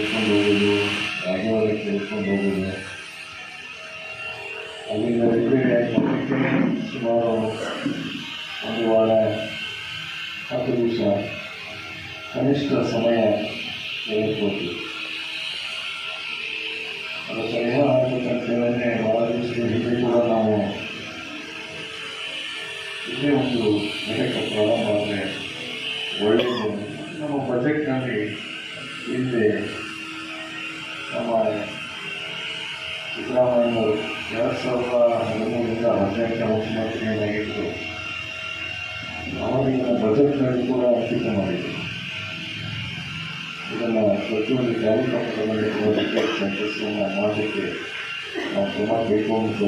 ಕರ್ಕೊಂಡು ಹೋಗೋದು ರಾಜವಾಡ ಕರ್ಕೊಂಡು ಹೋಗೋದು ಅಲ್ಲಿಂದ ಬರಲಿಕ್ಕೆ ಸುಮಾರು ಒಂದು ವಾರ ಹತ್ತು ದಿವಸ ಕನಿಷ್ಠ ಸಮಯ ತೆಗೆದುಕೊಳ್ತೀವಿ ಅದು ಪರಿಹಾರ ಆಗಬೇಕಂತೇಳಿದ್ರೆ ಭಾಳ ದಿವಸದ ಹಿಂದೆ ಕೂಡ ನಾವು ಇದೇ ಒಂದು ಘಟಕ ಪ್ರಾರಂಭ ಆದರೆ ಒಳ್ಳೆಯದು ನಮ್ಮ ಬಜೆಟ್ನಲ್ಲಿ ಹಿಂದೆ ನಮ್ಮ ಸಿದ್ದರಾಮಯ್ಯನವರು ಎರಡು ಸಾವಿರದ ಹದಿಮೂರರಿಂದ ಹದಿನೆಂಟನೇ ಮುಖ್ಯಮಂತ್ರಿಗಳಾಗಿದ್ದರು ಆವಾಗಿನ ಬಜೆಟ್ನಲ್ಲಿ ಕೂಡ ಅಂಕಿತ ಮಾಡಿದರು ಇದನ್ನು ಪ್ರತಿಯೊಂದು ಕಾರ್ಯಕ್ರಮಗಳಲ್ಲಿ ಓದಕ್ಕೆ ಸಂಕಷ್ಟವನ್ನು ಮಾಡಲಿಕ್ಕೆ ನಾವು ತುಂಬ ಬೇಕು ಅಂತ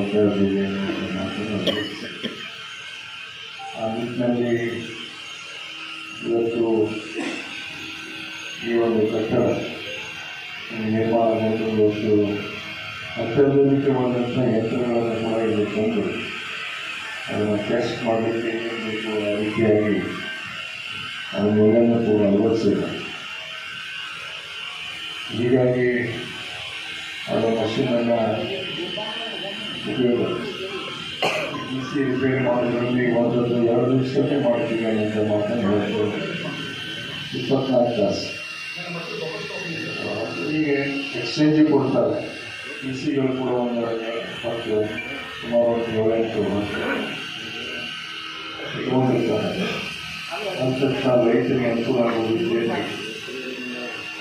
ಮಾತನ್ನು ಆ ನಿಟ್ಟಿನಲ್ಲಿ ಇವತ್ತು ಈ ಒಂದು ಕಟ್ಟಡ ನಿರ್ಮಾಣಗೊಂಡು ಇವತ್ತು ಅತ್ಯಾಧುನಿಕವಾದಂಥ ಯಂತ್ರಗಳನ್ನು ಕೂಡ ಇಲ್ಲಿ ತಂದು ಅದನ್ನು ಟೆಸ್ಟ್ ಮಾಡಲಿಕ್ಕೆ ಬೇಕು ರೀತಿಯಾಗಿ ಅದನ್ನೆಲ್ಲನೂ ಕೂಡ ಅಳವಡಿಸಿಲ್ಲ ಹೀಗಾಗಿ ಅದರ ಮಷೀನನ್ನು ಉಪಯೋಗ ಡಿ ಸಿ ರಿಪೇರಿ ಮಾಡೋದ್ರಲ್ಲಿ ಒಂದೊಂದು ಎರಡು ದಿವಸಕ್ಕೆ ಮಾಡ್ತೀವಿ ಅಂತ ಮಾತನ್ನು ಹೇಳ್ಬೋದು. ಇಪ್ಪತ್ನಾಲ್ಕು ತಾಸು. ಹೀಗೆ ಎಕ್ಸ್ಚೇಂಜ್ ಕೊಡ್ತಾರೆ. ಟಿ ಸಿಗಳು ಕೂಡ ಒಂದು ಮತ್ತು ಸುಮಾರು ಒಂದು ಏಳೆಂಟು ತಗೊಂಡಿರ್ತಾರೆ. ಅಂತ ರೈತರಿಗೆ ಅನುಕೂಲ ಆಗೋದಿದೆ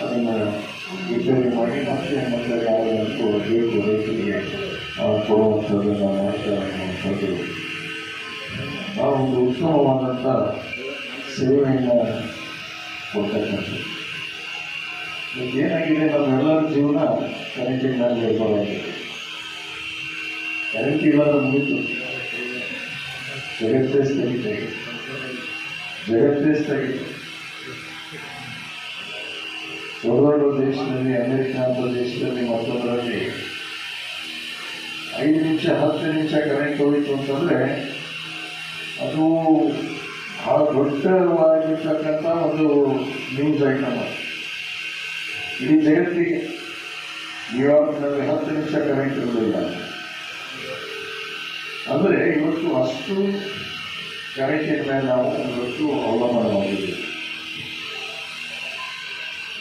ಅದನ್ನು ರಿಪೇರಿ ಮಾಡಿ ಮತ್ತೆ ಮತ್ತೆ ಯಾರು ಅನುಕೂಲ ಬೇಕು ರೈತರಿಗೆ ನಾವು ಕೊಡುವಂಥದ್ದನ್ನು ಮಾಡ್ತಾ ಆ ಒಂದು ಉತ್ತಮವಾದಂಥ ಸೇವೆಯನ್ನು ಕೊಡ್ತಕ್ಕಂಥದ್ದು. ಏನಾಗಿದೆ ನಮ್ಮೆಲ್ಲರ ಜೀವನ ಕರೆಂಟಿನ ಮೇಲೆ ನಿರ್ಭರವಾಗಿದೆ ಕರೆಂಟ್ ಇಲ್ಲದ ಮುಗಿತು ಜಗತ್ತೇ ಸ್ಥಗಿತ ಜಗತ್ತೇ ಸ್ಥಗಿತ ದೊಡ್ಡ ದೊಡ್ಡ ದೇಶದಲ್ಲಿ ಅಮೆರಿಕ ಅಂತ ದೇಶದಲ್ಲಿ ಮತ್ತೊಂದರಲ್ಲಿ ಐದು ನಿಮಿಷ ಹತ್ತು ನಿಮಿಷ ಕರೆಂಟ್ ಹೋಯಿತು ಅಂತಂದ್ರೆ ಅದು ಬಹಳ ದೊಡ್ಡವಾಗಿರ್ತಕ್ಕಂಥ ಒಂದು ನ್ಯೂಸ್ ಐಟಮ್ ಅದು ಇಡೀ ಜಗತ್ತಿಗೆ ನ್ಯೂಯಾರ್ಕ್ನಲ್ಲಿ ಹತ್ತು ನಿಮಿಷ ಕರೆಂಟ್ ಇರಲಿಲ್ಲ ಅಂದರೆ ಇವತ್ತು ಅಷ್ಟು ಕರೆಂಟಿನ ಮೇಲೆ ನಾವು ಇವತ್ತು ಅವಲಂಬನವಾಗಿದ್ದೀವಿ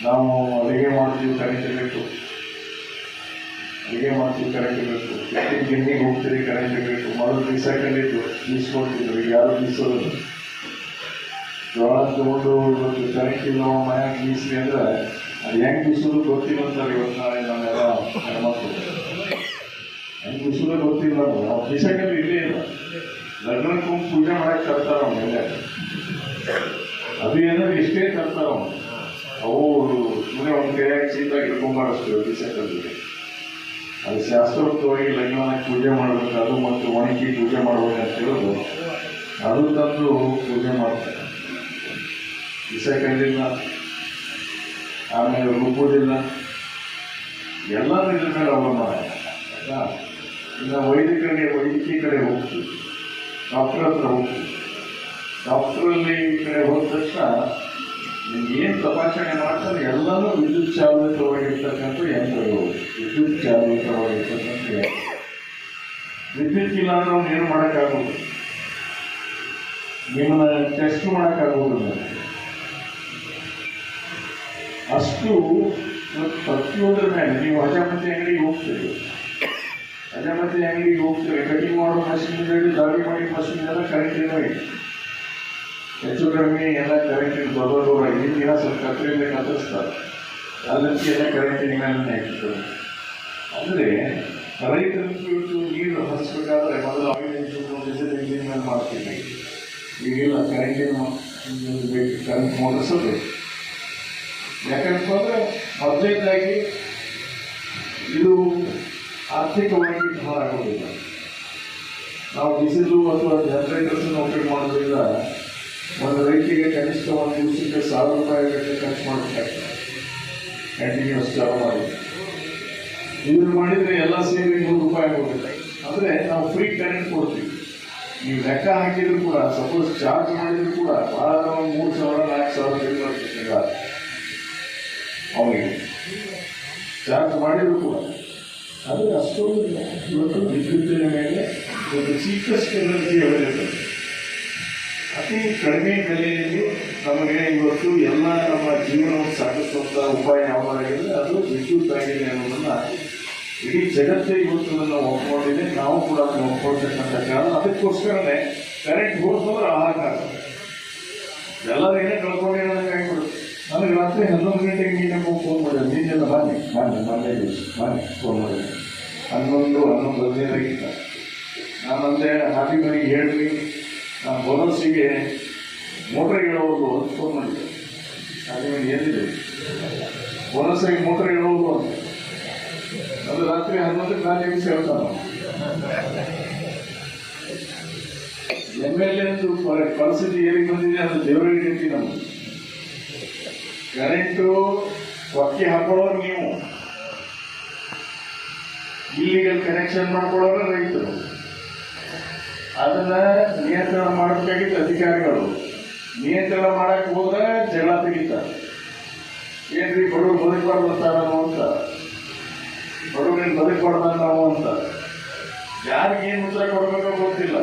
ನಾವು ಅಡುಗೆ ಮಾಡ್ತೀವಿ ಕರೆಂಟ್ ಬೇಕು ಅಡುಗೆ ಮಾಡ್ತೀವಿ ಕರೆಂಟ್ ಬೇಕು ಇಟ್ಟಿಗೆ ಗಿಣ್ಣಿಗೆ ಹೋಗ್ತೀವಿ ಕರೆಂಟ್ ಬೇಕು ಮೊದಲು ಬೀಸಕಲ್ಲಿ ಇತ್ತು ಬೀಸ್ಕೊಡ್ತಿದ್ರು ಈಗ ಯಾರು ಬೀಸೋದು ಜೋಳ ತಗೊಂಡು ಇವತ್ತು ಕರೆಂಟ್ ಇಲ್ಲ ಮನ್ಯಾಗ ಬೀಸ್ರಿ ಅಂದ್ರೆ ಅದು ಹೆಂಗ್ ಬಿಸಿಲು ಗೊತ್ತಿಲ್ಲ ಅಂತಾರೆ ಇವತ್ತು ನಾಳೆ ನಮ್ಮೆಲ್ಲ ಹೆಣ್ಮಕ್ಳು ಹೆಂಗ್ ಬಿಸಿಲು ಗೊತ್ತಿಲ್ಲ ನಾವು ಬಿಸಕಲ್ಲಿ ಇಲ್ಲೇ ಇಲ್ಲ. ಲಗ್ನ ಕುಂಬ ಪೂಜೆ ಮಾಡಕ್ಕೆ ತರ್ತಾರ ಅವನ್ನೆಲ್ಲ ಅದು ಏನಾದ್ರು ಇಷ್ಟೇ ತರ್ತಾರ ಅವನು. ಅವು ಸುಮ್ಮನೆ ಒಂದು ಕೈಯಾಗಿ ಚೀತ ಹಿಡ್ಕೊಂಬಾರಷ್ಟು ಬಿಸಕಲ್ಲಿ ಅದು ಶಾಸ್ತ್ರೋಕ್ತವಾಗಿ ಲಗ್ನ ಪೂಜೆ ಮಾಡಬೇಕು, ಅದು ಮತ್ತು ಒಣಗಿ ಪೂಜೆ ಮಾಡ್ಬೇಕಂತ ಹೇಳೋದು. ಅದು ತಂದು ಪೂಜೆ ಮಾಡ್ತಾರೆ. ಬಿಸಕಲ್ಲಿಲ್ಲ ಆಮೇಲೆ ರುಬ್ಬೋದಿಲ್ಲ. ಎಲ್ಲರೂ ಇದ್ರ ಮೇಲೆ ಅವಲಂಬನೆ ಆಯ್ತಾ ಇನ್ನು ವೈದ್ಯಕರಿಗೆ ವೈದ್ಯಕೀಯ ಕಡೆ ಹೋಗ್ತೀವಿ. ಡಾಕ್ಟರ್ ಹತ್ರ ಹೋಗ್ತೀವಿ. ಡಾಕ್ಟ್ರಲ್ಲಿ ಕಡೆ ಹೋದ ತಕ್ಷಣ ನಿಮ್ಗೆ ಏನು ತಪಾಸಣೆ ಮಾಡ್ತಾರೆ? ಎಲ್ಲನೂ ವಿದ್ಯುತ್ ಚಾಲಿತವಾಗಿರ್ತಕ್ಕಂಥ ಯಂತ್ರಗಳು. ವಿದ್ಯುತ್ ಚಾಲಿತವಾಗಿರ್ತಕ್ಕಂಥ ವಿದ್ಯುತ್ ಇಲ್ಲ ಅಂದ್ರೆ ಅವ್ನು ಏನು ಮಾಡೋಕ್ಕಾಗೋದು ನಿಮ್ಮನ್ನ ಟೆಸ್ಟ್ ಮಾಡೋಕ್ಕಾಗೋದಿಲ್ಲ. ಅಷ್ಟು ಪ್ರತಿಯೊಂದರ ಮೇಲೆ ನೀವು ಹಜಾಮತಿ ಅಂಗಡಿಗೆ ಹೋಗ್ತೀರಿ. ಹಜಾಮತಿ ಅಂಗಡಿಗೆ ಹೋಗ್ತೀರಿ. ಕಟಿಂಗ್ ಮಾಡೋ ಮಷಿನ್ ಹೇಳಿ ದಾಳಿ ಮಾಡಿ ಮಷಿನ್ ಎಲ್ಲ ಕರೆಂಟ್ ಇದ್ದಾವೆ ಹೆಚ್ಚು ಕಡಿಮೆ ಎಲ್ಲ ಕರೆಂಟಿನ ಬರೋದು ಹಿಂದಿನ ಸ್ವಲ್ಪ ಕತ್ತರಿಯಿಂದ ಕತ್ತರಿಸ್ತಾರೆ. ಅದಕ್ಕೆ ಎಲ್ಲ ಕರೆಂಟಿನ ಮೇಲೆ ಹಾಕಿರ್ತಾರೆ ಅಂದರೆ ರೈತರಿಗೆ ಇವತ್ತು ನೀರು ಹರಿಸ್ಬೇಕಾದ್ರೆ ಮೊದಲು ಆಯಿಲ್ ಇಂಜಿನ್ ಡೀಸೆಲ್ ಇಂಜಿನ್ ಮೇಲೆ ಮಾಡ್ತೀವಿ. ಈಗೆಲ್ಲ ಕರೆಂಟಿನ ಕರೆಂಟ್ ಮೋಟರ್ಸ್ ಬೇಕು ಯಾಕಂತಂದ್ರೆ ಮೊದಲನೇದಾಗಿ ಇದು ಆರ್ಥಿಕವಾಗಿ ಭಾಳ ಆಗೋದಿಲ್ಲ. ನಾವು ಬಿಸಿಲು ಅಥವಾ ಜನರೇಟರ್ಸ್ ಉಪಯೋಗ ಮಾಡೋದ್ರಿಂದ ಒಂದು ರೈತಿಗೆ ಕನಿಷ್ಠ ಒಂದು ದಿವಸಕ್ಕೆ ಸಾವಿರ ರೂಪಾಯಿ ಖರ್ಚು ಮಾಡಬೇಕಾಗ್ತದೆ ಕಂಟಿನ್ಯೂಸ್ ಚಾಲು ಮಾಡಿ. ಇದನ್ನು ಮಾಡಿದರೆ ಎಲ್ಲ ಸೇರಿ ನೂರು ರೂಪಾಯಿ ಆಗೋದಿಲ್ಲ. ಅಂದರೆ ನಾವು ಫ್ರೀ ಕರೆಂಟ್ ಕೊಡ್ತೀವಿ. ನೀವು ಲೆಕ್ಕ ಹಾಕಿದ್ರು ಕೂಡ ಸಪೋಸ್ ಚಾರ್ಜ್ ಮಾಡಿದ್ರು ಕೂಡ ಭಾಳ ಮೂರು ಸಾವಿರ, ನಾಲ್ಕು ಸಾವಿರ ಬಿಲ್ ಬರ್ತದೆ ಅವನಿಗೆ. ಚಾರ್ಜ್ ಮಾಡಿದ್ರು ಕೂಡ. ಅದು ಅಷ್ಟೊಂದು. ಇವತ್ತು ವಿದ್ಯುತ್ತಿನ ಮೇಲೆ ಒಂದು ಚೀಪೆಸ್ಟ್ ಎನರ್ಜಿ ಅವೈಲೇಬಲ್ ಅತಿ ಕಡಿಮೆ ಬೆಲೆಯಲ್ಲಿ ನಮಗೆ ಇವತ್ತು ಎಲ್ಲ ನಮ್ಮ ಜೀವನವನ್ನು ಸಾಗಿಸುವಂಥ ಉಪಾಯ ಯಾವುದಾಗಿದೆ ಅದು ವಿದ್ಯುತ್ ಆಗಿದೆ. ಅನ್ನೋದನ್ನು ಇಡೀ ಜಗತ್ತೇ ಇವತ್ತು ನನ್ನ ಒಪ್ಕೊಂಡಿದೆ. ನಾವು ಕೂಡ ಅದನ್ನು ಒಪ್ಕೊಳ್ತಕ್ಕಂಥ ಕಾರಣ. ಅದಕ್ಕೋಸ್ಕರನೇ ಕರೆಂಟ್ ಹೋದ್ರೆ ಆಹಾರ ಎಲ್ಲರೂ ಏನೇ ಕಳ್ಕೊಂಡಿರೋದಕ್ಕೆ ನನಗೆ ರಾತ್ರಿ ಹನ್ನೊಂದು ಗಂಟೆಗೆ ನೀನಪ್ಪ ಫೋನ್ ಮಾಡಿದೆ. ನೀನೆಲ್ಲ ಬನ್ನಿ ಬನ್ನಿ ಮನೆ ಬನ್ನಿ ಫೋನ್ ಮಾಡಿದೆ. ಹನ್ನೊಂದು ಹನ್ನೊಂದು ಹದಿನೈದಕ್ಕಿಂತ. ನಾನು ಅಂದೆ ಹಾದಿ ಮನೆಗೆ ಹೇಳ್ರಿ ನಾನು ಬೋನಸ್ಸಿಗೆ ಮೋಟ್ರ್ ಹೇಳೋದು ಅಂತ ಫೋನ್ ಮಾಡಿದೆ. ಹಾಗೆ ಮನೆ ಎಲ್ಲಿದೆ? ಬೋನಸ್ಸಿಗೆ ಮೋಟ್ರ್ ಹೇಳೋದು ಅಂತ. ಅದು ರಾತ್ರಿ ಹನ್ನೊಂದಕ್ಕೆ ನಾನು ನಿಮಿಷ ಹೇಳ್ತಾನೆ ಎಂ ಎಲ್ ಎ ಪರಿಸ್ಥಿತಿ ಏನಿಗೆ ಬಂದಿದೆ ಅದು ದೇವರಿಗೆ ನಮ್ದು ಕರೆಂಟು ಒಕ್ಕಿ ಹಾಕೊಳ್ಳೋರು ನೀವು. ಇಲ್ಲಿಗಲ್ ಕನೆಕ್ಷನ್ ಮಾಡ್ಕೊಳ್ಳೋರು ರೈತರು. ಅದನ್ನ ನಿಯಂತ್ರಣ ಮಾಡಬೇಕಾಗಿತ್ತು ಅಧಿಕಾರಿಗಳು. ನಿಯಂತ್ರಣ ಮಾಡಕ್ ಹೋದ್ರೆ ಜಗಳ ತೆಗಿತಾರೆ ಏನ್ರಿ ಬಡವ್ರು ಬದುಕಬಾರ್ದು ಅಂತ ನಾವು ಅಂತ. ಬಡವ್ರೇನು ಬದುಕಬಾರ್ದ ನಾವು ಅಂತ. ಯಾರಿಗೆ ಏನು ಉತ್ತರ ಕೊಡಬೇಕೋ ಗೊತ್ತಿಲ್ಲ.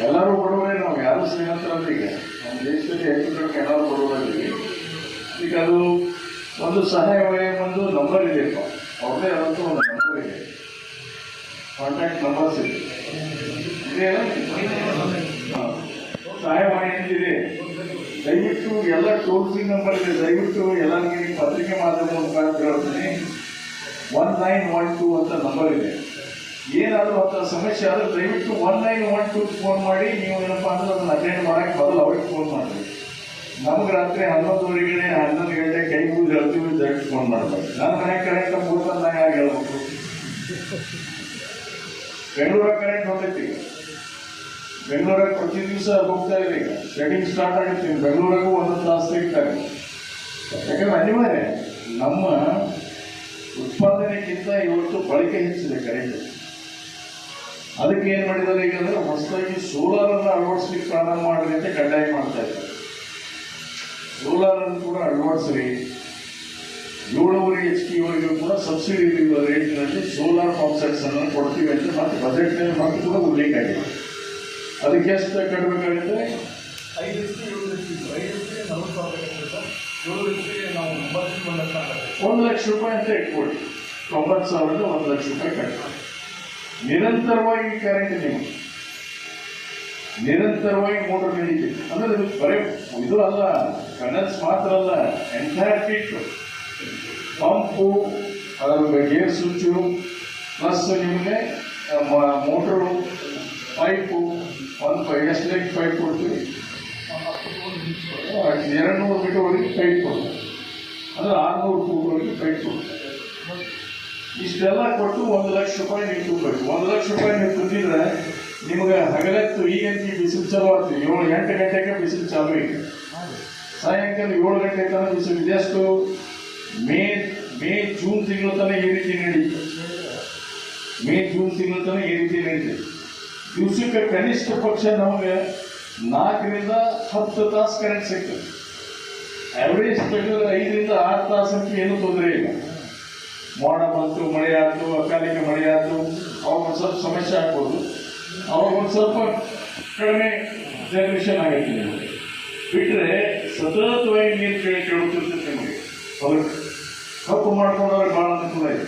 ಎಲ್ಲರೂ ಬಡವರೇ ನಾವು, ಯಾರು ಸ್ನೇಹಿತರಂತೀಗ ನಮ್ಮ ದೇಶದಲ್ಲಿ ಹೆಚ್ಚು ಕೆನಾಲ್ ಕೊಡೋದ್ರಲ್ಲಿ ಈಗ ಅದು ಒಂದು ಸಹಾಯವಾಣಿ ಒಂದು ನಂಬರ್ ಇದೆ. ಅವ್ರದೇ ಆದಂಥ ಒಂದು ನಂಬರ್ ಇದೆ. ಕಾಂಟ್ಯಾಕ್ಟ್ ನಂಬರ್ಸ್ ಇದೆ. ಇದೆಯಲ್ಲ. ಸಹಾಯವಾಣಿ ದಯವಿಟ್ಟು ಎಲ್ಲ ಟೋಲ್ ಫ್ರೀ ನಂಬರ್ ಇದೆ. ದಯವಿಟ್ಟು ಎಲ್ಲ ನೀವು ಪತ್ರಿಕೆ ಮಾಧ್ಯಮ ಮುಖಾಂತರ ಹೇಳ್ತೀನಿ. ಒನ್ ನೈನ್ ಒನ್ ಟೂ ಅಂತ ನಂಬರ್ ಇದೆ. ಏನಾದರೂ ಅಂತ ಸಮಸ್ಯೆ ಆದ್ರೆ ದಯವಿಟ್ಟು one nine one two phone ಮಾಡಿ, ನೀವು ಏನಪ್ಪ ಅಂದ್ರೆ ಅದನ್ನ ಅಟೆಂಡ್ ಮಾಡಕ್ಕೆ ಬದಲು ಅವ್ರಿಗೆ ಫೋನ್ ಮಾಡಿ. ನಮ್ಗೆ ರಾತ್ರಿ ಹನ್ನೊಂದುವರೆಗೆ ಹನ್ನೊಂದು ಗಂಟೆ ಕೈ ಮುಗಿದು ಹೇಳ್ತೀವಿ, ದಯವಿಟ್ಟು ಫೋನ್ ಮಾಡ್ಬೇಕು ನಾನು ಮನೆ ಕರೆಂಟ್ ಮೂರು ನಾನು ಯಾರು ಹೇಳ್ಬೇಕು ಬೆಂಗಳೂರ ಕರೆಂಟ್ ಈಗ ಬೆಂಗಳೂರಾಗ ಪ್ರತಿ ದಿವಸ ಹೋಗ್ತಾ ಇದೆ ಈಗ ಸ್ಟಾರ್ಟ್ ಆಗಿರ್ತೀನಿ. ಬೆಂಗಳೂರಿಗೂ ಒಂದೊಂದು ತಾಸು ಸಿಗ್ತಾರೆ ಯಾಕಂದ್ರೆ ಅನಿವಾರ್ಯ, ನಮ್ಮ ಉತ್ಪಾದನೆಗಿಂತ ಇವತ್ತು ಬಳಕೆ ಹೆಚ್ಚಿದೆ ಕರೆಂಟ್. ಅದಕ್ಕೆ ಏನು ಮಾಡಿದ್ದಾರೆ ಈಗ ಅಂದರೆ ಹೊಸದಾಗಿ ಸೋಲಾರ್ ಅನ್ನ ಅಳವಡಿಸ್ಲಿಕ್ಕೆ ಪ್ರಾರಂಭ ಮಾಡ್ರಿ ಅಂತ ಕಡ್ಡಾಯ ಮಾಡ್ತಾ ಇದ್ದಾರೆ. ಸೋಲಾರ್ ಅನ್ನು ಕೂಡ ಅಳವಡಿಸ್ರಿ. ಏಳುವರೆ ಎಚ್ ಪಿ ವರೆಗೂ ಕೂಡ ಸಬ್ಸಿಡಿ ಇರುವ ರೇಟ್ನಲ್ಲಿ ಸೋಲಾರ್ ಪಂಪ್ ಸೆಟ್ಸ್ ಅನ್ನು ಕೊಡ್ತೀವಿ ಅಂತ ಮತ್ತೆ ಬಜೆಟ್ನಲ್ಲಿ ಮತ್ತೆ ಕೂಡ ಉಲ್ಲೇಖ ಆಗಿದೆ ಅದಕ್ಕೆ ಎಷ್ಟು ಕಟ್ಟಬೇಕಾಗಿದೆ ಒಂದು ಲಕ್ಷ ರೂಪಾಯಿ ಅಂತ ಇಟ್ಕೊಳ್ಳಿ ತೊಂಬತ್ತು ಸಾವಿರದ ಒಂದು ಲಕ್ಷ ರೂಪಾಯಿ ಕಟ್ಟಿ ನಿರಂತರವಾಗಿ ಕರೆಂಟ್ ನೀವು ನಿರಂತರವಾಗಿ ಮೋಟರ್ ನಡೀತಿದೆ ಅಂದ್ರೆ ಇದು ಬರೀ ಇದು ಅಲ್ಲ, ಕನಸ್ ಮಾತ್ರ ಅಲ್ಲ ಎಂಟೈರ್ ಕಿಟ್ ಪಂಪು ಅದರ ಗೇರ್ ಸ್ವಿಚ್ಚು ಪ್ಲಸ್ ನಿಮಗೆ ಮೋಟರು ಪೈಪು ಒಂದು ಎಷ್ಟು ಲೈಟ್ ಪೈಪ್ ಕೊಡ್ತೀವಿ. ಎರಡು ನೂರು ಮೀಟರ್ವರೆಗೆ ಪೈಪ್ ಕೊಡ್ತೀವಿ. ಅಂದರೆ ಆರುನೂರು ಫೂಟ್ವರೆಗೆ ಪೈಪ್ ಕೊಡ್ತೀವಿ. ಇಷ್ಟೆಲ್ಲ ಕೊಟ್ಟು ಒಂದು ಲಕ್ಷ ರೂಪಾಯಿ ನೀವು ತುಂಬಬೇಕು ಒಂದು ಲಕ್ಷ ರೂಪಾಯಿ ನೀವು ತುಂಬಿದ್ರೆ ನಿಮಗೆ ಹಗಲತ್ತು ಈಗಂತ ಬಿಸಿಲು ಚಾಲು ಆಗ್ತದೆ. ಏಳು ಎಂಟು ಗಂಟೆಗೆ ಬಿಸಿಲು ಚಾಲು ಇದೆ. ಸಾಯಂಕಾಲ ಏಳು ಗಂಟೆ ತನಕ ಬಿಸಿಲು ಇದೆಷ್ಟು ಮೇ ಮೇ, ಜೂನ್ ತಿಂಗಳ ತನಕ ಈ ರೀತಿ ನಡೀತು. ಮೇ, ಜೂನ್ ತಿಂಗಳ ತನಕ ಈ ರೀತಿ ನಡೀತದೆ ದಿವಸಕ್ಕೆ ಕನಿಷ್ಠ ಪಕ್ಷ ನಮಗೆ ನಾಲ್ಕರಿಂದ ಹತ್ತು ತಾಸು ಕರೆಂಟ್ ಸಿಗ್ತದೆ. ಆವ್ರೇಜ್ ತೆಗೆದ್ರೆ ಐದರಿಂದ ಆರು ತಾಸಕ್ಕೆ ಏನೂ ತೊಂದರೆ ಇಲ್ಲ. ಮೋಡ ಬಂತು ಮಳೆ ಆಯ್ತು ಅಕಾಲಿಕ ಮಳೆ ಆಯ್ತು ಅವಾಗ ಒಂದು ಸ್ವಲ್ಪ ಸಮಸ್ಯೆ ಆಗ್ಬೋದು. ಅವಾಗ ಒಂದು ಸ್ವಲ್ಪ ಕಡಿಮೆ ಜನರೇಷನ್ ಆಗೈತೆ ನಿಮಗೆ. ಬಿಟ್ಟರೆ ಸತತವಾಗಿ ನೀರು ಕೇಳಿ ಕೇಳುತ್ತಿರ್ತೈತೆ ನಿಮಗೆ. ಹೊಲಕ್ಕೆ ಕಪ್ಪು ಮಾಡ್ಕೊಂಡವ್ರಿಗೆ ಭಾಳ ಅನುಕೂಲ ಇದೆ.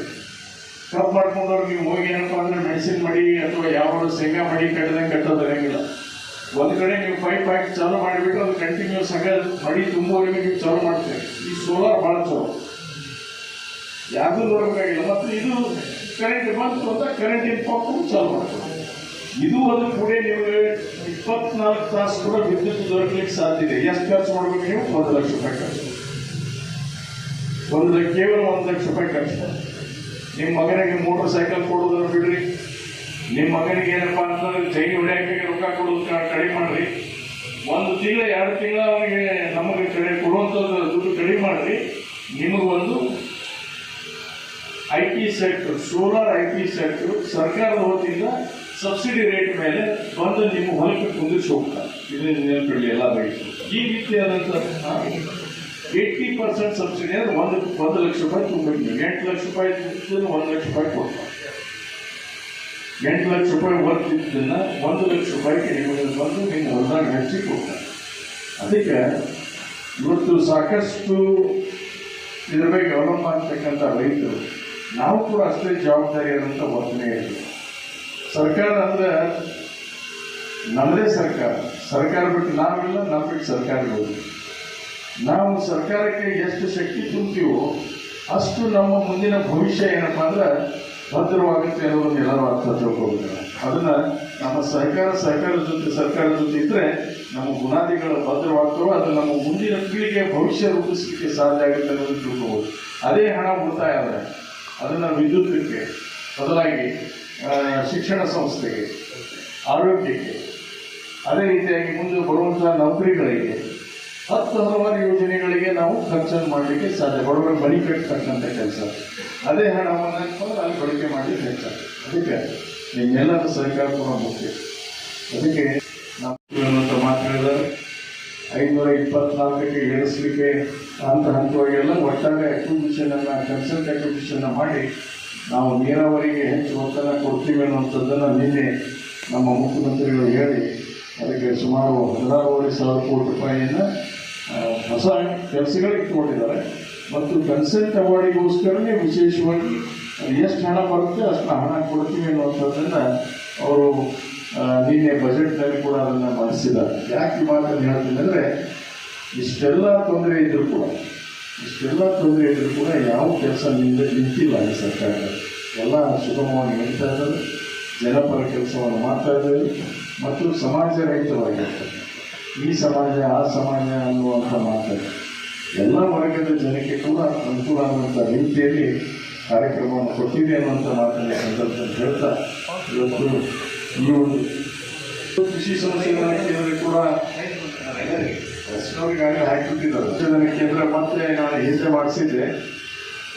ಕಪ್ ಮಾಡ್ಕೊಂಡವ್ರಿಗೆ ನೀವು ಹೋಗಿ ಏನಪ್ಪ ಅಂದರೆ ಮೆಣಸಿನ ಮಡಿ ಅಥವಾ ಯಾವ ಶೇಂಗಾ ಮಡಿ ಕಟ್ಟದಂಗೆ ಕಟ್ಟೋದು ಇರೋಂಗಿಲ್ಲ. ಒಂದು ಕಡೆ ನೀವು ಪೈಪ್ ಹಾಕಿ ಚಾಲೂ ಮಾಡಿಬಿಟ್ಟು ಅದು ಕಂಟಿನ್ಯೂಸ್ ಆಗಿ ಮಡಿ ತುಂಬುವವರೆಗೆ ನೀವು ಚಾಲೂ ಮಾಡ್ತೀರಿ. ಈ ಸೋಲಾರ್ ಭಾಳ ಚಲೋ. ಯಾವುದು ನೋಡಬೇಕಾಗಿಲ್ಲ ಮತ್ತು ಇದು ಕರೆಂಟ್ ಬಂತು ಅಂತ ಕರೆಂಟಿನ ಪಂಪು ಚಾಲು ಇದು ಒಂದು ಕೂಡ ನಿಮಗೆ ಇಪ್ಪತ್ನಾಲ್ಕು ತಾಸು ಕೂಡ ವಿದ್ಯುತ್ ದೊರಕಲಿಕ್ಕೆ ಸಾಧ್ಯ ಇದೆ. ಎಷ್ಟು ಖರ್ಚು ಮಾಡಬೇಕು ನೀವು? ಒಂದು ಲಕ್ಷ ರೂಪಾಯಿ ಖರ್ಚು. ಒಂದು ಕೇವಲ ಒಂದು ಲಕ್ಷ ರೂಪಾಯಿ ಖರ್ಚು. ನಿಮ್ಮ ಮಗನಿಗೆ ಮೋಟರ್ ಸೈಕಲ್ ಕೊಡೋದನ್ನು ಬಿಡ್ರಿ. ನಿಮ್ಮ ಮಗನಿಗೆ ಏನಪ್ಪ ಅಂತಂದ್ರೆ ಜೈ ಹೊಡೆಯೋಕೆ ರೊಕ್ಕ ಕೊಡೋದು ಕಡಿಮೆ ಮಾಡ್ರಿ. ಒಂದು ತಿಂಗಳ, ಎರಡು ತಿಂಗಳ ಅವನಿಗೆ ನಮಗೆ ಕಡೆ ಕೊಡುವಂಥದ್ದು ದುಡ್ಡು ಕಡಿಮೆ ಮಾಡ್ರಿ. ನಿಮಗೊಂದು I T sector solar I T sector ಸರ್ಕಾರದ ವತಿಯಿಂದ ಸಬ್ಸಿಡಿ ರೇಟ್ ಮೇಲೆ ಬಂದು ನಿಮ್ಮ ಹೊಲಕ್ಕೆ ಕುಂದಿಸಿ ಹೋಗ್ತಾರೆ. ಇದನ್ನ ನೆನಪಿಡಲಿ ಎಲ್ಲ ರೈತರು ಈ ರೀತಿಯಾದಂಥ ಏಯ್ಟಿ ಪರ್ಸೆಂಟ್ ಸಬ್ಸಿಡಿ ಅಂದ್ರೆ ಒಂದು ಒಂದು ಲಕ್ಷ ರೂಪಾಯಿ ನೀವು ಎಂಟು ಲಕ್ಷ ರೂಪಾಯಿ ತುಂಬಿದ್ರೆ ಒಂದು ಲಕ್ಷ ರೂಪಾಯಿ ಕೊಡ್ತಾರೆ. ಎಂಟು ಲಕ್ಷ ರೂಪಾಯಿ ವರ್ಕ್ ಇದ್ದನ್ನ ಒಂದು ಲಕ್ಷ ರೂಪಾಯಿಗೆ ನಿಮಗೆ ಬಂದು ನಿಮ್ಮ ಹೊಲದಾಗ ಹಚ್ಚಿ ಕೊಡ್ತಾರೆ. ಅದಕ್ಕೆ ಇವತ್ತು ಸಾಕಷ್ಟು ಇದ್ರ ಬಗ್ಗೆ ಅವಲಂಬ ಆಗ್ತಕ್ಕಂಥ ರೈತರು ನಾವು ಕೂಡ ಅಷ್ಟೇ ಜವಾಬ್ದಾರಿಯಾದಂಥ ವರ್ತನೆ ಇದೆ ಸರ್ಕಾರ ಅಂದ್ರೆ ನಮ್ಮದೇ ಸರ್ಕಾರ. ಸರ್ಕಾರ ಬಿಟ್ಟು ನಾವಿಲ್ಲ ನಮ್ಮ ಬಿಟ್ಟು ಸರ್ಕಾರಗಳು ನಾವು ಸರ್ಕಾರಕ್ಕೆ ಎಷ್ಟು ಶಕ್ತಿ ತುಂಬ್ತೀವೋ ಅಷ್ಟು ನಮ್ಮ ಮುಂದಿನ ಭವಿಷ್ಯ ಏನಪ್ಪ ಅಂದ್ರೆ ಭದ್ರವಾಗುತ್ತೆ ಅನ್ನೋದನ್ನ ಎಲ್ಲರೂ ಅರ್ಥ ತಿಳ್ಕೊಬೇಕು ಅದನ್ನ ನಮ್ಮ ಸರ್ಕಾರ, ಸರ್ಕಾರದ ಜೊತೆ ಸರ್ಕಾರದ ಜೊತೆ ಇದ್ದರೆ ನಮ್ಮ ಗುಣಾದಿಗಳು ಭದ್ರವಾಗ್ತವೆ ಅದು ನಮ್ಮ ಮುಂದಿನ ಪೀಳಿಗೆ ಭವಿಷ್ಯ ರೂಪಿಸಲಿಕ್ಕೆ ಸಾಧ್ಯ ಆಗುತ್ತೆ ಅನ್ನೋದು ತಿಳ್ಕೊಬೋದು ಅದೇ ಹಣ ಉಳಿತಾಯ ಆದರೆ. ಅದನ್ನ ವಿದ್ಯುತ್ಗೆ ಬದಲಾಗಿ ಶಿಕ್ಷಣ ಸಂಸ್ಥೆಗೆ, ಆರೋಗ್ಯಕ್ಕೆ, ಅದೇ ರೀತಿಯಾಗಿ ಮುಂದೆ ಬರುವಂತಹ ನೌಕರಿಗಳಿಗೆ, ಹತ್ತು ಹಲವಾರು ಯೋಜನೆಗಳಿಗೆ ನಾವು ಖರ್ಚನ್ನು ಮಾಡಲಿಕ್ಕೆ ಸಾಧ್ಯ. ಬಡವರ ಬಳಿ ಕಟ್ಟತಕ್ಕಂಥ ಕೆಲಸ. ಅದೇ ಹಣವನ್ನು ಅಲ್ಲಿ ಬಳಕೆ ಮಾಡಿ ಕೆಲಸ ಅದಕ್ಕೆ ನಿಮ್ಮೆಲ್ಲರ ಸಹಕಾರ ಕೂಡ ಮುಖ್ಯ. ಅದಕ್ಕೆ ನಾವು ಮಾತು ಐನೂರ ಇಪ್ಪತ್ನಾಲ್ಕಕ್ಕೆ ಏರಿಸಲಿಕ್ಕೆ ಹಂತ ಹಂತವಾಗಿ ಎಲ್ಲ ಒಟ್ಟಾರೆ ಅಕ್ವಿಸಿಷನ್ ಅನ್ನ ಕನ್ಸಲ್ಟ್ ಅಕ್ವಿಸಿಷನ್ ಮಾಡಿ ನಾವು ನೀರಾವರಿಗೆ ಹೆಚ್ಚು ಒತ್ತನ ಕೊಡ್ತೀವಿ ಅನ್ನುವಂಥದ್ದನ್ನು ನಿನ್ನೆ ನಮ್ಮ ಮುಖ್ಯಮಂತ್ರಿಗಳು ಹೇಳಿ ಅದಕ್ಕೆ ಸುಮಾರು ಹದಿನಾರೂವರೆ ಸಾವಿರ ಕೋಟಿ ರೂಪಾಯಿಯನ್ನು ಆ, ಹೊಸ ಕೆಲಸಗಳಿಗೆ ಇಟ್ಕೊಂಡಿದ್ದಾರೆ. ಮತ್ತು ಕನ್ಸಲ್ಟ್ ಅವಾರ್ಡಿಗೋಸ್ಕರನೇ ವಿಶೇಷವಾಗಿ ಎಷ್ಟು ಹಣ ಬರುತ್ತೆ ಅಷ್ಟು ಹಣ ಕೊಡ್ತೀವಿ ಅನ್ನುವಂಥದ್ದನ್ನು ಅವರು ನಿನ್ನೆ ಬಜೆಟ್ನಲ್ಲಿ ಕೂಡ ಅದನ್ನು ಮಾಡಿಸಿದ್ದಾರೆ ಯಾಕೆ ಈ ಮಾತನ್ನು ಹೇಳ್ತೀನಿ ಅಂದರೆ, ಇಷ್ಟೆಲ್ಲ ತೊಂದರೆ ಇದ್ದರೂ ಕೂಡ, ಇಷ್ಟೆಲ್ಲ ತೊಂದರೆ ಇದ್ದರೂ ಕೂಡ ಯಾವ ಕೆಲಸ ನಿಂದ ನಿಂತಿಲ್ಲ ಈ ಸರ್ಕಾರ ಎಲ್ಲ ಸುಗಮವಾಗಿ ನಡೀತಾ ಇದ್ದಾರೆ ಜನಪರ ಕೆಲಸವನ್ನು ಮಾಡ್ತಾ ಇದ್ದಾರೆ ಮತ್ತು ಸಮಾಜ ರಹಿತವಾಗಿರ್ತದೆ ಈ ಸಮಾಜ, ಆ ಸಮಾಜ ಅನ್ನುವಂಥ ಮಾತಾಡಿ ಎಲ್ಲ ವರ್ಗದ ಜನಕ್ಕೆ ಕೂಡ ಅನುಕೂಲ ಆಗುವಂಥ ರೀತಿಯಲ್ಲಿ ಕಾರ್ಯಕ್ರಮವನ್ನು ಕೊಟ್ಟಿದೆ ಅನ್ನುವಂಥ ಮಾತನ್ನು ಸಂದರ್ಭದಲ್ಲಿ ಹೇಳ್ತಾ ಇವತ್ತು ಒಂದು ಕೃಷಿ ಸಂಶೋಧನಾ ಕೇಂದ್ರ ಕೂಡ ಪ್ರಶ್ನವ್ರಿಗಾಗಲೇ ಹಾಕಿಬಿಟ್ಟಿದ್ದಾರೆ ಕೇಂದ್ರ ಮತ್ತೆ ನಾನು ಹಿಂದೆ ಮಾಡಿಸಿದ್ದೆ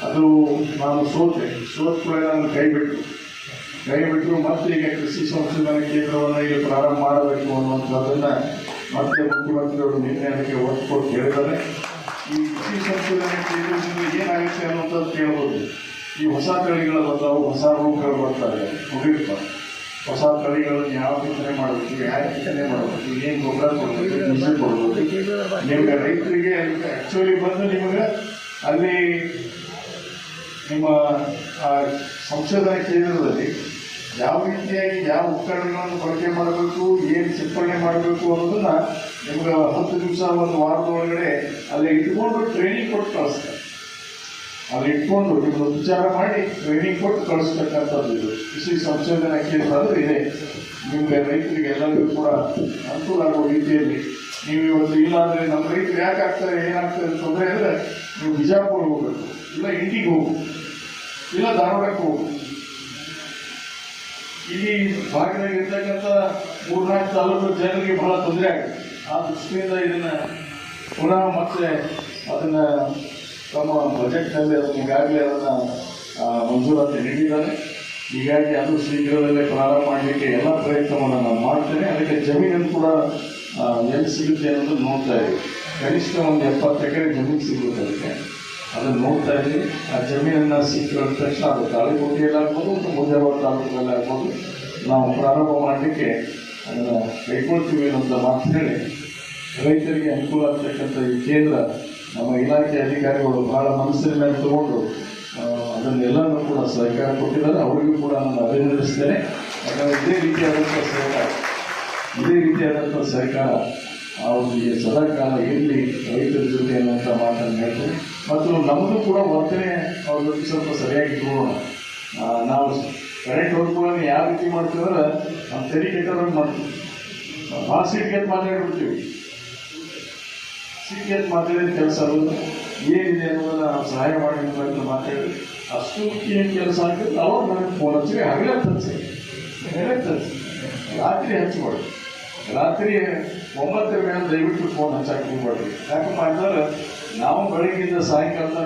ಅದು ನಾನು ಸೋತೆ ಸೋತ್ ಕೂಡ ನಾನು ಕೈ ಬಿಟ್ಟು ಕೈ ಬಿಟ್ಟರು ಮತ್ತೆ ಈಗ ಕೃಷಿ ಸಂಶೋಧನಾ ಕೇಂದ್ರವನ್ನು ಈಗ ಪ್ರಾರಂಭ ಮಾಡಬೇಕು ಅನ್ನುವಂಥದ್ದನ್ನು ಮತ್ತೆ ಮುಖ್ಯಮಂತ್ರಿಯವರು ನಿನ್ನೆ ಅದಕ್ಕೆ ಒತ್ತು ಕೊಟ್ಟು ಈ ಕೃಷಿ ಸಂಶೋಧನಾ ಕೇಂದ್ರದಿಂದ ಏನಾಗುತ್ತೆ ಅನ್ನುವಂಥದ್ದು ಕೇಳ್ಬೋದು. ಈ ಹೊಸ ತಳಿಗಳು ಬರ್ತಾವೆ ಹೊಸ ರೋಗಗಳು ಬರ್ತಾರೆ ಹೋಗಿರ್ತಾರೆ ಹೊಸ ತಳಿಗಳನ್ನು ಯಾವ ಬಿತ್ತನೆ ಮಾಡಬೇಕು, ಯಾವ ಬಿತ್ತನೆ ಮಾಡಬೇಕು, ಏನು ಗೊಬ್ಬರ ಕೊಡಬೇಕು ನೀರು ಕೊಡಬೇಕು. ನಿಮಗೆ ರೈತರಿಗೆ ಆ್ಯಕ್ಚುಲಿ ಬಂದು ನಿಮಗೆ ಅಲ್ಲಿ ನಿಮ್ಮ, ಆ, ಸಂಶೋಧನಾ ಕೇಂದ್ರದಲ್ಲಿ ಯಾವ ರೀತಿಯಾಗಿ ಯಾವ ಉಪಕರಣಗಳನ್ನು ಬಳಕೆ ಮಾಡಬೇಕು, ಏನು ಸಿಂಪಡಣೆ ಮಾಡಬೇಕು ಅನ್ನೋದನ್ನು ನಿಮ್ಗೆ ಹತ್ತು ದಿವಸ ಒಂದು ವಾರದ ಒಳಗಡೆ ಅಲ್ಲಿ ಇಟ್ಕೊಂಡು ಟ್ರೈನಿಂಗ್ ಕೊಟ್ಟು ಕಳಿಸ್ತಾರೆ. ಅಲ್ಲಿ ಇಟ್ಕೊಂಡು ನಿಮ್ಮನ್ನು ವಿಚಾರ ಮಾಡಿ ಟ್ರೈನಿಂಗ್ ಕೊಟ್ಟು ಕಳಿಸ್ತಕ್ಕಂಥದ್ದು ಇದು. ಕೃಷಿ ಸಂಶೋಧನಾ ಕೇಂದ್ರ ಇದೆ. ನಿಮಗೆ ರೈತರಿಗೆ ಎಲ್ಲರಿಗೂ ಕೂಡ ಅನುಕೂಲ ಆಗುವ ರೀತಿಯಲ್ಲಿ ನೀವು ಇವತ್ತು ಇಲ್ಲ ಅಂದ್ರೆ ನಮ್ಮ ರೈತರು ಯಾಕೆ ಆಗ್ತಾರೆ ಏನಾಗ್ತದೆ ತೊಂದರೆ ಅಂದರೆ ನೀವು ಬಿಜಾಪುರ ಹೋಗ್ಬೇಕು. ಇಲ್ಲ ಇಂಡಿಗೆ ಹೋಗು. ಇಲ್ಲ ಧಾರವಾಡಕ್ಕೆ ಹೋಗು. ಇಲ್ಲಿ ಭಾಗದಾಗ ಇರ್ತಕ್ಕಂಥ ಮೂರ್ನಾಲ್ಕು ತಾಲೂಕು ಜನರಿಗೆ ಬಹಳ ತೊಂದರೆ ಆಗುತ್ತೆ ಆ ದೃಷ್ಟಿಯಿಂದ ಇದನ್ನು ಪುನಃ ಮತ್ತೆ ಅದನ್ನ ತಮ್ಮ ಬಜೆಟ್ನಲ್ಲಿ ಅದನ್ನು ಈಗಾಗಲೇ ಅದನ್ನು ಮಂಜೂರಾತಿ ನೀಡಿದ್ದಾರೆ ಹೀಗಾಗಿ ಅದು ಶೀಘ್ರದಲ್ಲೇ ಪ್ರಾರಂಭ ಮಾಡಲಿಕ್ಕೆ ಎಲ್ಲ ಪ್ರಯತ್ನವನ್ನು ನಾನು ಮಾಡ್ತೇನೆ. ಅದಕ್ಕೆ ಜಮೀನನ್ನು ಕೂಡ ಎಲ್ಲಿ ಸಿಗುತ್ತೆ ಅನ್ನೋದು ನೋಡ್ತಾ ಇದ್ದೀವಿ ಕನಿಷ್ಠ ಒಂದು ಎಪ್ಪತ್ತು ಎಕರೆ ಜಮೀನು ಸಿಗುತ್ತೆ ಅದಕ್ಕೆ. ಅದನ್ನು ನೋಡ್ತಾ ಇದ್ದೀವಿ ಆ ಜಮೀನನ್ನು ಸಿಕ್ಕಿದ ತಕ್ಷಣ ಅದು ತಾಳಿಕೋಟೆಯಲ್ಲಿ ಆಗ್ಬೋದು ಮತ್ತು ಮುಜಾಬಾದ್ ತಾಲೂಕಿನಲ್ಲಿ ಆಗ್ಬೋದು. ನಾವು ಪ್ರಾರಂಭ ಮಾಡಲಿಕ್ಕೆ ಅದನ್ನು ಕೈಗೊಳ್ತೀವಿ ಅನ್ನೋಂಥ ಮಾತು ಹೇಳಿ ರೈತರಿಗೆ ಅನುಕೂಲ ಆಗ್ತಕ್ಕಂಥ ಈ ಕೇಂದ್ರ ನಮ್ಮ ಇಲಾಖೆ ಅಧಿಕಾರಿಗಳು ಬಹಳ ಮನಸ್ಸಿನ ಮೇಲೆ ತಗೊಂಡು ಅದನ್ನೆಲ್ಲರೂ ಕೂಡ ಸಹಕಾರ ಕೊಟ್ಟಿದ್ದಾರೆ. ಅವರಿಗೂ ಕೂಡ ನಾನು ಅಭಿನಂದಿಸ್ತೇನೆ. ಯಾಕಂದರೆ ಇದೇ ರೀತಿಯಾದಂಥ ಸಹಕಾರ ಇದೇ ರೀತಿಯಾದಂಥ ಸಹಕಾರ ಅವರಿಗೆ ಸದಾಕಾಲ ಇರಲಿ ರೈತರ ಜೊತೆ ಅನ್ನುವಂಥ ಮಾತನ್ನು ಹೇಳ್ತೇನೆ. ಮತ್ತು ನಮ್ಮದು ಕೂಡ ವರ್ತನೆ ಅವ್ರ ಜೊತೆ ಸ್ವಲ್ಪ ಸರಿಯಾಗಿ ಇಟ್ಕೊಳ್ಳೋಣ ನಾವು ಕರೆಂಟ್ ಹೋಗ್ಬೋದನ್ನು ಯಾವ ರೀತಿ ಮಾಡ್ತೀವಂದ್ರೆ ನಮ್ಮ ತೆರಿಗೆ ಕೆಟ್ಟವ್ರಿಗೆ ಮಾಡ್ತೀವಿ. ಭಾಳ ಸಿಟ್ಗೆತ್ ಮಾತಾಡ್ಬಿಡ್ತೀವಿ. ಸಿಟ್ಗೆತ್ ಮಾತಾಡಿದ ಕೆಲಸ ಏನಿದೆ ಅನ್ನೋದನ್ನ ನಾವು ಸಹಾಯ ಮಾಡಿ ಅಂತ ಮಾತಾಡಿ ಅಷ್ಟು ಏನು ಕೆಲಸ ಆಗಿದ್ರೆ ಅವಾಗ ನನಗೆ ಫೋನ್ ಹಚ್ಚಿ ಹಗಲೇ ತರಿಸಿ ಹಗಲೇ ಹಚ್ಚಿ ರಾತ್ರಿ ಹಚ್ಕೊಡಿ ರಾತ್ರಿ ಒಂಬತ್ತರ ಮೇಲೆ ದಯವಿಟ್ಟು ಫೋನ್ ಹಚ್ಚಾಕಿ ಹೋಗ್ಬೇಡ್ರಿ. ಯಾಕಪ್ಪ ಅಂತಂದ್ರೆ ನಾವು ಬೆಳಗ್ಗಿಂದ ಸಾಯಂಕಾಲ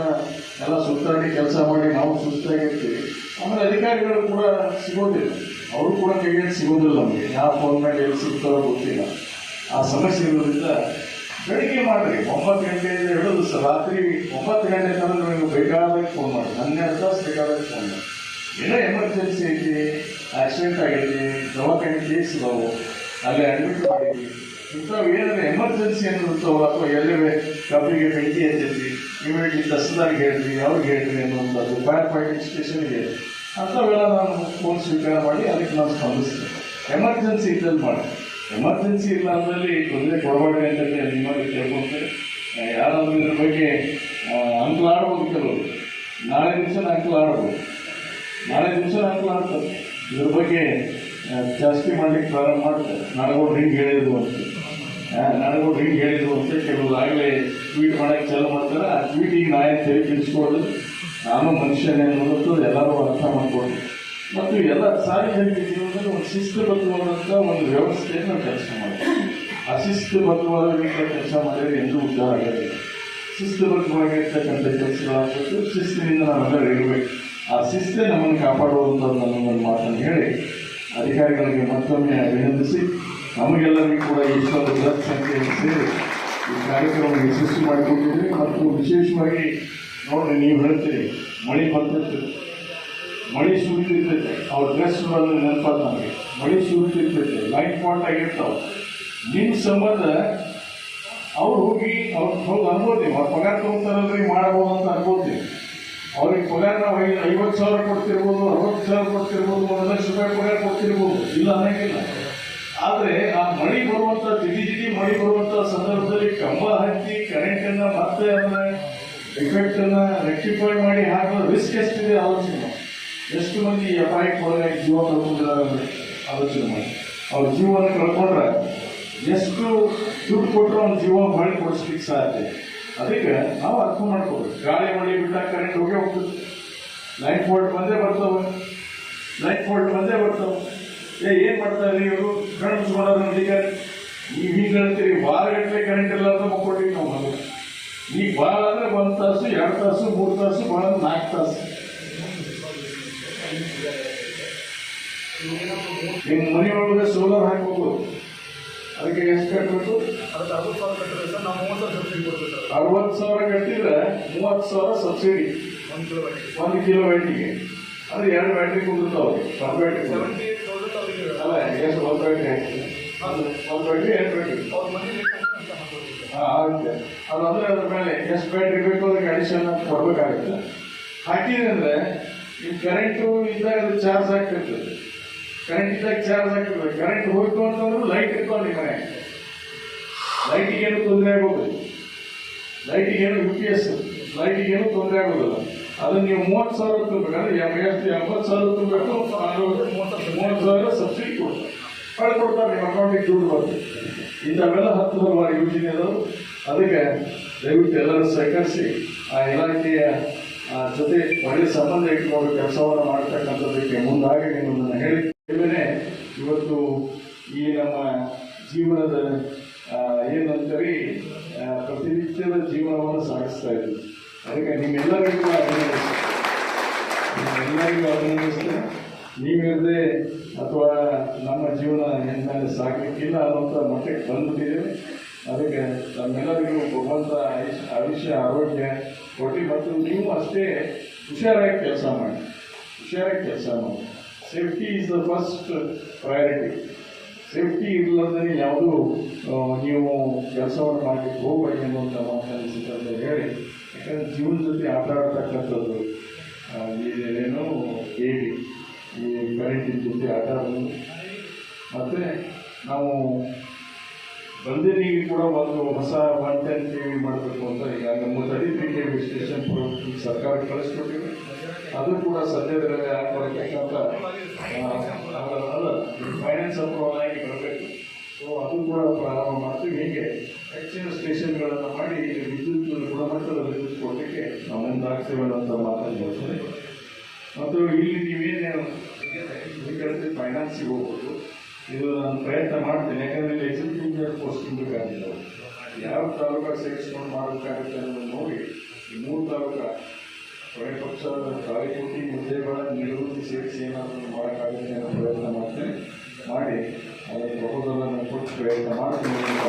ಎಲ್ಲ ಸುತ್ತಾಡಿ ಕೆಲಸ ಮಾಡಿ ನಾವು ಸುಸ್ತಾಗಿರ್ತೀವಿ ಆಮೇಲೆ ಅಧಿಕಾರಿಗಳು ಕೂಡ ಸಿಗೋದಿಲ್ಲ. ಅವರು ಕೂಡ ಕೈಗೆ ಸಿಗೋದಿಲ್ಲ ನಮಗೆ. ಯಾವ ಫೋನ್ ಮೇಲೆ ಎಲ್ಲಿ ಸಿಗ್ತಾರೋ ಗೊತ್ತಿಲ್ಲ. ಆ ಸಮಸ್ಯೆ ಇರೋದ್ರಿಂದ ಬೆಳಿಗ್ಗೆ ಮಾಡ್ರಿ ಒಂಬತ್ತು ಗಂಟೆಯಿಂದ ಹಿಡಿದು ಸ- ರಾತ್ರಿ ಒಂಬತ್ತು ಗಂಟೆ ತನಕ ನೀವು ಬೇಕಾದಾಗ ಫೋನ್ ಮಾಡಿ. ಹನ್ನೆರಡು ತಾಸು ಬೇಕಾದಾಗ ಫೋನ್ ಮಾಡಿ. ಏನೋ ಎಮರ್ಜೆನ್ಸಿ ಐತಿ ಆಕ್ಸಿಡೆಂಟ್ ಆಗೈತಿ ದವಾಖಾನೆ ಕೇಸ್ ಇದಾವು, ಅಲ್ಲಿ ಅಡ್ಮಿಟ್ ಮಾಡಿದ್ವಿ. ಇಂಥವು ಏನಾದ್ರು ಎಮರ್ಜೆನ್ಸಿ ಇರ್ತಾವೆ ಅಥವಾ ಎಲ್ಲವೇ ಕಬ್ಬಿಗೆ ಬೆಂಕಿ ಹಚ್ಚೈತಿ ಇಮಿಡಿಯೇಟ್ಲಿ ತಹಸೀಲ್ದಾರ್ಗೆ ಹೇಳ್ರಿ ಅವ್ರಿಗೆ ಹೇಳ್ರಿ ಅನ್ನುವಂಥದ್ದು ಫೈರ್ ಫೈಟಿಂಗ್ ಸ್ಟೇಷನ್ಗೆ ಅಂಥವೆಲ್ಲ ನಾನು ಫೋನ್ ಸ್ವೀಕಾರ ಮಾಡಿ, ಅದಕ್ಕೆ ನಾನು ಸ್ಪಂದಿಸ್ತೇನೆ. ಎಮರ್ಜೆನ್ಸಿ ಇದ್ದಲ್ಲಿ ಮಾಡಿ. ಎಮರ್ಜೆನ್ಸಿ ಇಲ್ಲ ಅಂದಲ್ಲಿ ತೊಂದರೆ ಕೊಡಬೇಡಿ ಅಂತಂದರೆ ನಿಮ್ಮಲ್ಲಿ ಕೇಳ್ಕೊಂತಾರೆ ಯಾರಾದರೂ ಇದ್ರ ಬಗ್ಗೆ ಅಂಕಲ್ ಆಡ್ಬೋದು ಕೆಲವರು ನಾಳೆ ದಿವಸ ಅಂಕಲ್ ಆಡ್ಬೋದು ನಾಳೆ ದಿವಸ ಅಂಕಲ್ ಆಡ್ತಾರೆ ಇದ್ರ ಬಗ್ಗೆ ಜಾಸ್ತಿ ಮಾಡಲಿಕ್ಕೆ ಪ್ರಾರಂಭ ಮಾಡ್ತಾರೆ ನನಗೂ ಹಿಂಗೆ ಹೇಳಿದ್ರು ಅಂತ. ನನಗೂ ಹಿಂಗೆ ಹೇಳಿದ್ರು ಅಂತ ಕೆಲವರು ಆಗಲೇ ಟ್ವೀಟ್ ಮಾಡೋಕ್ಕೆ ಚಾಲು ಮಾಡ್ತಾರೆ. ಆ ಟ್ವೀಟಿಗೆ ನಾಳೆ ತೆರೆ ಕೆಡಿಸ್ಕೊಳ್ಳೋದು ನಾನು ಮನುಷ್ಯನೇ ಅನ್ನೋದು ಎಲ್ಲರೂ ಅರ್ಥ ಮಾಡ್ಕೊಳ್ಳಿ ಮತ್ತು ಎಲ್ಲ ಸಾರ್ವಜನಿಕ ಜೀವನದಲ್ಲಿ ಒಂದು ಶಿಸ್ತುಬದ್ಧವಾದಂಥ ಒಂದು ವ್ಯವಸ್ಥೆಯನ್ನು ಕೆಲಸ ಮಾಡಿ ಅಶಿಸ್ತುಬದ್ಧವಾದ ಕೆಲಸ ಮಾಡಿದರೆ ಎಂದೂ ಉದ್ಧಾರ ಆಗೋದಿಲ್ಲ ಶಿಸ್ತುಬದ್ಧವಾಗಿರ್ತಕ್ಕಂಥ ಕೆಲಸಗಳಾಗಬೇಕು ಶಿಸ್ತಿನಿಂದ ನಾವೆಲ್ಲ ಇರಬೇಕು ಆ ಶಿಸ್ತೇ ನಮ್ಮನ್ನು ಕಾಪಾಡುವಂಥ ನನ್ನೊಂದು ಮಾತನ್ನು ಹೇಳಿ ಅಧಿಕಾರಿಗಳಿಗೆ ಮತ್ತೊಮ್ಮೆ ಅಭಿನಂದಿಸಿ, ನಮಗೆಲ್ಲರಿಗೂ ಕೂಡ ಈಶ್ವರ ಬೃಹತ್ ಸಂಖ್ಯೆಯಲ್ಲಿ ಸೇರಿ ಈ ಕಾರ್ಯಕ್ರಮ ಯಶಸ್ವಿ ಮಾಡಿಕೊಂಡಿದ್ದೀರಿ ಮತ್ತು ವಿಶೇಷವಾಗಿ ನೋಡಿ, ನೀವು ಹೇಳ್ತೀರಿ ಮಳೆ ಬರ್ತಿರ್ತದೆ ಮಳೆ ಸುರಿತಿರ್ತೈತೆ ಅವ್ರ ಡ್ರೆಸ್ ಬಂದು ನೆನಪಾದ ನಮಗೆ ಮಳೆ ಸುರಿತಿರ್ತೈತೆ ಲೈಟ್ ಪಾಯಿಂಟ್ ಆಗಿರ್ತಾವೆ. ನಿಮ್ಮ ಸಂಬಂಧ ಅವ್ರು ಹೋಗಿ ಅವ್ರು ಹೋಗಿ ಅನ್ಬೋದಿ. ಅವ್ರ ಪಗಾರ ತಗೋತಾರಲ್ರಿ ಮಾಡಬಹುದು ಅಂತ ಅನ್ಬೋದಿ. ಅವ್ರಿಗೆ ಪಗಾರ ನಾವು ಐವತ್ತು ಸಾವಿರ ಕೊಡ್ತಿರ್ಬೋದು, ಅರವತ್ತು ಸಾವಿರ ಕೊಡ್ತಿರ್ಬೋದು, ಒಂದು ಲಕ್ಷ ರೂಪಾಯಿ ಪಗಾರ ಕೊಡ್ತಿರ್ಬೋದು. ಇಲ್ಲ ಅನ್ನೋಂಗಿಲ್ಲ. ಆದರೆ ಆ ಮಳೆ ಬರುವಂಥ ಜಿಡಿ ಜಿಡಿ ಮಳೆ ಬರುವಂಥ ಸಂದರ್ಭದಲ್ಲಿ ಕಂಬ ಹಚ್ಚಿ ಕರೆಂಟನ್ನು ಮತ್ತೆ ಅದನ್ನು ಎಫೆಕ್ಟನ್ನು ರೆಕ್ಟಿಫೈ ಮಾಡಿ ಹಾಕೋ ರಿಸ್ಕ್ ಎಷ್ಟಿದೆ ಆಲೋಚನೆ ಎಷ್ಟು ಮಂದಿ ಅಪಾಯಕ್ಕೆ ಒಳಗಾಗಿ ಜೀವ ಕಳ್ಕೊಂಡಿದ್ದಾರೆ ಆಲೋಚನೆ ಮಾಡಿ. ಅವ್ರ ಜೀವನ ಕಳ್ಕೊಂಡ್ರೆ ಎಷ್ಟು ದುಡ್ಡು ಕೊಟ್ಟರು ಅವ್ನ ಜೀವ ಮಾಡಿ ಕೊಡಿಸ್ಲಿಕ್ಕೆ ಸಾಧ್ಯ. ಅದಕ್ಕೆ ನಾವು ಅರ್ಥ ಮಾಡ್ಕೋಬೇಕು. ಗಾಳಿ ಮಳೆ ಬಿಟ್ಟಾಗ ಕರೆಂಟ್ ಹೋಗೇ ಹೋಗ್ತದೆ. ಲೈಟ್ ಫೋಲ್ಟ್ ಬಂದೇ ಬರ್ತವೆ. ಲೈಟ್ ಫೋಲ್ಟ್ ಬಂದೇ ಬರ್ತವೆ. ಏ, ಏನು ಮಾಡ್ತಾರೆ ಇವರು? ಕರೆಂಟ್ ಮಾಡೋದು ಅಧಿಕಾರಿ ನೀವು ಹೀಗೆ ಹೇಳ್ತೀರಿ ವಾರಗಟ್ಟಲೆ ಕರೆಂಟ್ ಇಲ್ಲ ಅಂತ ಮಕ್ಕೊಟ್ಟಿವಿ ನಾವು ಈಗ ಭಾಳ ಅಂದರೆ ಒಂದು ತಾಸು, ಎರಡು ತಾಸು, ಮೂರು ತಾಸು ಭಾಳ ನಾಲ್ಕು ತಾಸು. ನಿಮ್ಮ ಮನೆಯೊಳಗೆ ಸೋಲಾರ್ ಹಾಕಬಹುದು ಅದಕ್ಕೆ ಎಷ್ಟು ಕಟ್ಟಬೇಕು ಅದಕ್ಕೆ ಅರವತ್ತು ಸಾವಿರ ಕಟ್ಟಿದ್ರೆ ಮೂವತ್ತು ಸಾವಿರ ಸಬ್ಸಿಡಿ ಒಂದು ಕಿಲೋ ಬ್ಯಾಟ್ರಿಗೆ ಅಂದ್ರೆ ಎರಡು ಬ್ಯಾಟ್ರಿ ಕುಂದಿರ್ತಾವೆ ಒಂದು ಬ್ಯಾಟ್ರಿ ಅಲ್ಲ ಎಷ್ಟು ಒಂದು ಬ್ಯಾಟ್ರಿ ಹಾಕಿ? ಒಂದು ಬ್ಯಾಟ್ರಿ ಎರಡು ಬ್ಯಾಟ್ರಿ ಹಾಂ ಆಗುತ್ತೆ ಅದಂದ್ರೆ ಅದ್ರ ಮೇಲೆ ಎಷ್ಟು ಬ್ಯಾಟ್ರಿ ಬೇಕು ಅದಕ್ಕೆ ಅಡಿಷನ್ ಕೊಡ್ಬೇಕಾಗುತ್ತೆ. ಹಾಕಿದ್ರೆ ಈ ಕರೆಂಟು ಇದ್ದಾಗ ಅದು ಚಾರ್ಜ್ ಆಗ್ತಿರ್ತದೆ. ಕರೆಂಟ್ ಇದ್ದಾಗ ಚಾರ್ಜ್ ಆಗ್ತಿರ್ತದೆ. ಕರೆಂಟ್ ಹೋಯ್ತು ಅಂತಂದ್ರೆ ಲೈಟ್ ಇಟ್ಕೊಂಡು ಮನೆ ಲೈಟಿಗೆ ಏನು ತೊಂದರೆ ಆಗೋದಿಲ್ಲ. ಲೈಟಿಗೆ ಏನು ಯು ಪಿ ಎಸ್ ಲೈಟಿಗೆ ಏನು ತೊಂದರೆ ಆಗೋದಿಲ್ಲ. ಅದನ್ನ ನೀವು ಮೂವತ್ತು ಸಾವಿರ ತುಂಬಬೇಕಂದ್ರೆ ಎಂಬತ್ತು ಎಂಬತ್ತು ಸಾವಿರ ತುಂಬಬೇಕು ಮೂವತ್ತು ಮೂವತ್ತು ಸಾವಿರ ಸಬ್ಸಿಡಿ ಕೊಡ್ತಾರೆ. ಕಳ್ಕೊಡ್ತಾರೆ ಕೊಡ್ತಾರೆ. ನಿಮ್ಮ ಅಕೌಂಟಿಗೆ ದುಡ್ಡು ಬರ್ತದೆ ಇಂಥವೆಲ್ಲ ಹತ್ತು ಹಲವಾರು ಯೋಜನೆ ಅದು ಅದಕ್ಕೆ ದಯವಿಟ್ಟು ಎಲ್ಲರೂ ಸಹಕರಿಸಿ ಆ ಇಲಾಖೆಯ ಜೊತೆ ಒಳ್ಳೆ ಸಂಬಂಧ ಇಟ್ಟುಕೊಂಡು ಕೆಲಸವನ್ನು ಮಾಡ್ತಕ್ಕಂಥದ್ದಕ್ಕೆ ಮುಂದಾಗಿ ನಿಮ್ಮನ್ನು ಹೇಳಿದ್ದೇನೆ. ಇವತ್ತು ಈ ನಮ್ಮ ಜೀವನದ ಏನಂತರಿ ಪ್ರತಿನಿತ್ಯದ ಜೀವನವನ್ನು ಸಾಗಿಸ್ತಾ ಇದ್ದೀವಿ ಅದಕ್ಕೆ ನಿಮ್ಮೆಲ್ಲರಿಗೂ ನಿಮ್ಮೆಲ್ಲರಿಗೂ ಅಭಿನಂದಿಸ್ತೇನೆ ನೀವಿರದೆ ಅಥವಾ ನಮ್ಮ ಜೀವನ ಎಂದಾನೆ ಸಾಗಲಿಕ್ಕಿಲ್ಲ ಅನ್ನೋಂಥ ಮಟ್ಟಕ್ಕೆ ಬಂದ್ಬಿಟ್ಟಿದ್ದೇವೆ ಅದಕ್ಕೆ ನಮ್ಮೆಲ್ಲರಿಗೂ ಭಗವಂತ ಆಯುಷ್ ಆಯುಷ್ಯ ಆರೋಗ್ಯ ಕೊಟ್ಟು ಮತ್ತು ನೀವು ಅಷ್ಟೇ ಹುಷಾರಾಗಿ ಕೆಲಸ ಮಾಡಿ. ಹುಷಾರಾಗಿ ಕೆಲಸ ಮಾಡಿ. Safety is the first priority safety ಇಲ್ಲದೇ ಯಾವುದೂ ನೀವು ಕೆಲಸವನ್ನು ಮಾಡಲಿಕ್ಕೆ ಹೋಗಬೇಡಿ ಅನ್ನುವಂಥ ಮಾತನ್ನು ಅಂತ ಹೇಳಿ. ಯಾಕಂದರೆ ಜೀವನ ಜೊತೆ ಆಟ ಆಡ್ತಕ್ಕಂಥದ್ದು ಏನು, ಹೇಳಿ. ಈ ಕರೆಂಟಿನ ಜೊತೆ ಆಟ ಆಡೋದು ಮತ್ತು ನಾವು ಬಂದಿನಿಗೆ ಕೂಡ ಒಂದು ಹೊಸ ಒನ್ ಟೆನ್ ಕೆ ವಿ ಮಾಡಬೇಕು ಅಂತ ಈಗ ನಮ್ಮ thirty three K V station ಸರ್ಕಾರ ಕಳಿಸ್ಕೊಟ್ಟಿದೆ ಅದು ಕೂಡ ಸದ್ಯದಲ್ಲೇ ಹಾಕೊಳ್ತಕ್ಕಂಥ ಫೈನಾನ್ಸ್ ಅಪ್ರೂವಲ್ ಆಗಿ ಬರಬೇಕು. ಸೊ ಅದು ಕೂಡ ಪ್ರಾರಂಭ ಮಾಡ್ತೀವಿ. ಹೀಗೆ ಹೆಚ್ಚಿನ ಸ್ಟೇಷನ್ಗಳನ್ನು ಮಾಡಿ ವಿದ್ಯುತ್ ಗುಣಮಟ್ಟದ ವಿದ್ಯುತ್ ಕೊಡಲಿಕ್ಕೆ ನಾವು ಮುಂದಾಗ್ತೇವೆ ಅಂತ ಹೇಳ್ತೇನೆ. ಮತ್ತು ಇಲ್ಲಿ ನೀವೇನು ಫೈನಾನ್ಸಿಗೆ ಹೋಗ್ಬೋದು. ಇದು ನಾನು ಪ್ರಯತ್ನ ಮಾಡ್ತೇನೆ. ಯಾಕಂದ್ರೆ ಇಲ್ಲಿ ಇಂಜಿನಿಯರ್ ಪೋಸ್ಟಿಂಗ್ ಬೇಕಾಗಿಲ್ಲ ಯಾವ ತಾಲೂಕ ಸೇರಿಸ್ಕೊಂಡು ಮಾಡಬೇಕಾಗುತ್ತೆ ಅನ್ನೋದನ್ನು ನೋಡಿ, ಈ ಮೂರು ತಾಲೂಕ ಕೊನೆ ಪಕ್ಷ ತಾಳಿಕೋಟಿ ಮುದ್ದೇಗಳ ನಿವೃತ್ತಿ ಸೇರಿಸಿ ಏನಾದರೂ ಮಾಡೋಕ್ಕಾಗುತ್ತೆ ಅನ್ನೋ ಪ್ರಯತ್ನ ಮಾಡ್ತೇನೆ. ಮಾಡಿ ಅದರ ಪ್ರಪೋಸಲನ್ನು ಕೊಟ್ಟು ಪ್ರಯತ್ನ ಮಾಡ್ತೀನಿ ಅಂತ